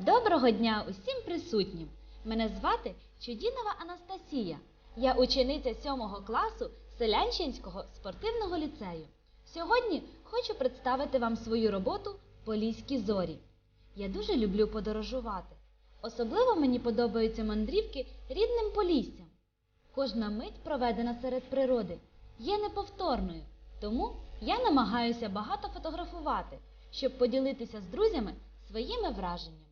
Доброго дня усім присутнім! Мене звати Чудінова Анастасія. Я учениця 7 класу Селянчинського спортивного ліцею. Сьогодні хочу представити вам свою роботу Поліські зорі. Я дуже люблю подорожувати. Особливо мені подобаються мандрівки рідним поліссям. Кожна мить, проведена серед природи, є неповторною, тому я намагаюся багато фотографувати, щоб поділитися з друзями своїми враженнями.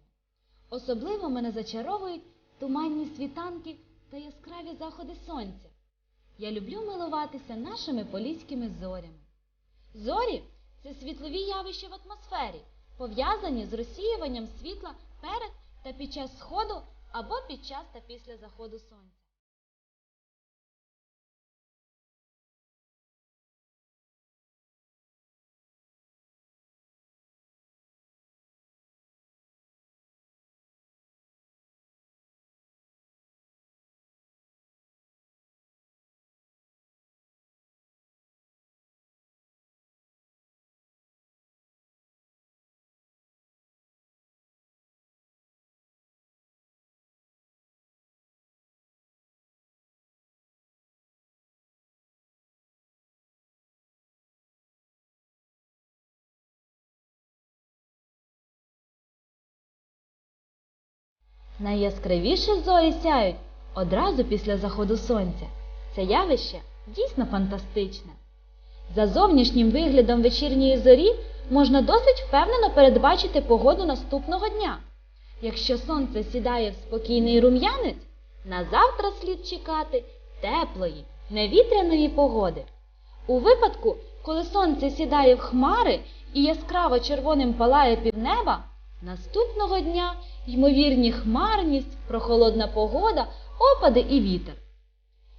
Особливо мене зачаровують туманні світанки та яскраві заходи сонця. Я люблю милуватися нашими поліськими зорями. Зорі це світлові явища в атмосфері, пов'язані з розсіюванням світла перед та під час сходу або під час та після заходу сонця. Найяскравіше зорі сяють одразу після заходу сонця. Це явище дійсно фантастичне. За зовнішнім виглядом вечірньої зорі можна досить впевнено передбачити погоду наступного дня. Якщо сонце сідає в спокійний рум'янець, на завтра слід чекати теплої, невітряної погоди. У випадку, коли сонце сідає в хмари і яскраво червоним палає півнеба, наступного дня ймовірні хмарність, прохолодна погода, опади і вітер.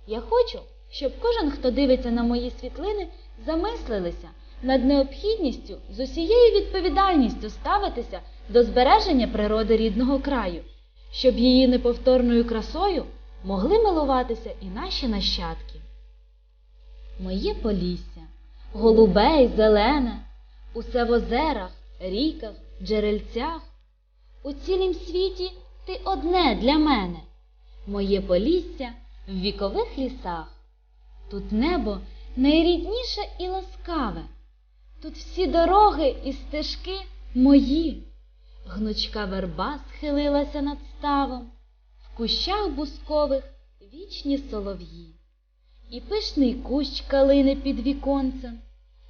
Я хочу, щоб кожен, хто дивиться на мої світлини, замислилися над необхідністю з усією відповідальністю ставитися до збереження природи рідного краю, щоб її неповторною красою могли милуватися і наші нащадки. Моє полісся, голубе й зелене, усе в озерах, ріках, джерельцях. У цілім світі ти одне для мене, моє полісся в вікових лісах. Тут небо найрідніше і ласкаве, тут всі дороги і стежки мої. Гнучка верба схилилася над ставом, в кущах бускових вічні солов'ї, і пишний кущ калини під віконцем,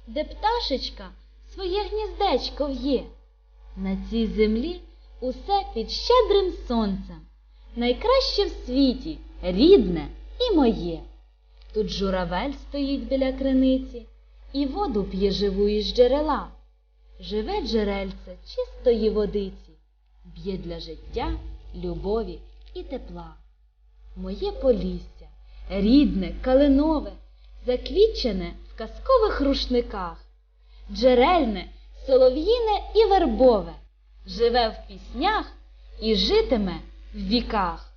де пташечка своє гніздечко в'є. На цій землі усе під щедрим сонцем, найкраще в світі, рідне і моє. Тут журавель стоїть біля криниці і воду п'є живу із джерела. Живе джерельце чистої водиці, б'є для життя, любові і тепла. Моє полісся, рідне, калинове, заквітчене в казкових рушниках, джерельне, солов'їне і вербове, живе в піснях і житиме в віках.